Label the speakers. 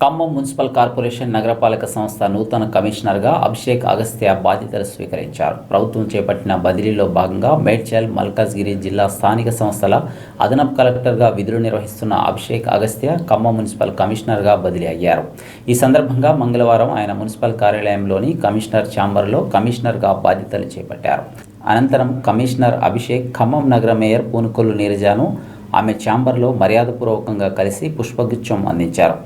Speaker 1: Khammam municipal corporation నగరపాలక సంస్థ నూతన కమిషనర్గా అభిషేక్ అగస్త్య బాధ్యతలు స్వీకరించారు. ప్రభుత్వం చేపట్టిన బదిలీలో భాగంగా మేడ్చల్ మల్కాజ్గిరి జిల్లా స్థానిక సంస్థల అదనపు కలెక్టర్గా విధులు నిర్వహిస్తున్న అభిషేక్ అగస్త్య ఖమ్మం మున్సిపల్ కమిషనర్గా బదిలీ అయ్యారు. ఈ సందర్భంగా మంగళవారం ఆయన మున్సిపల్ కార్యాలయంలోని కమిషనర్ ఛాంబర్లో కమిషనర్గా బాధ్యతలు చేపట్టారు. అనంతరం కమిషనర్ అభిషేక్ ఖమ్మం నగర మేయర్ పూనుకొల్లు నీరజాను ఆమె ఛాంబర్లో మర్యాదపూర్వకంగా కలిసి పుష్పగుచ్చం అందించారు.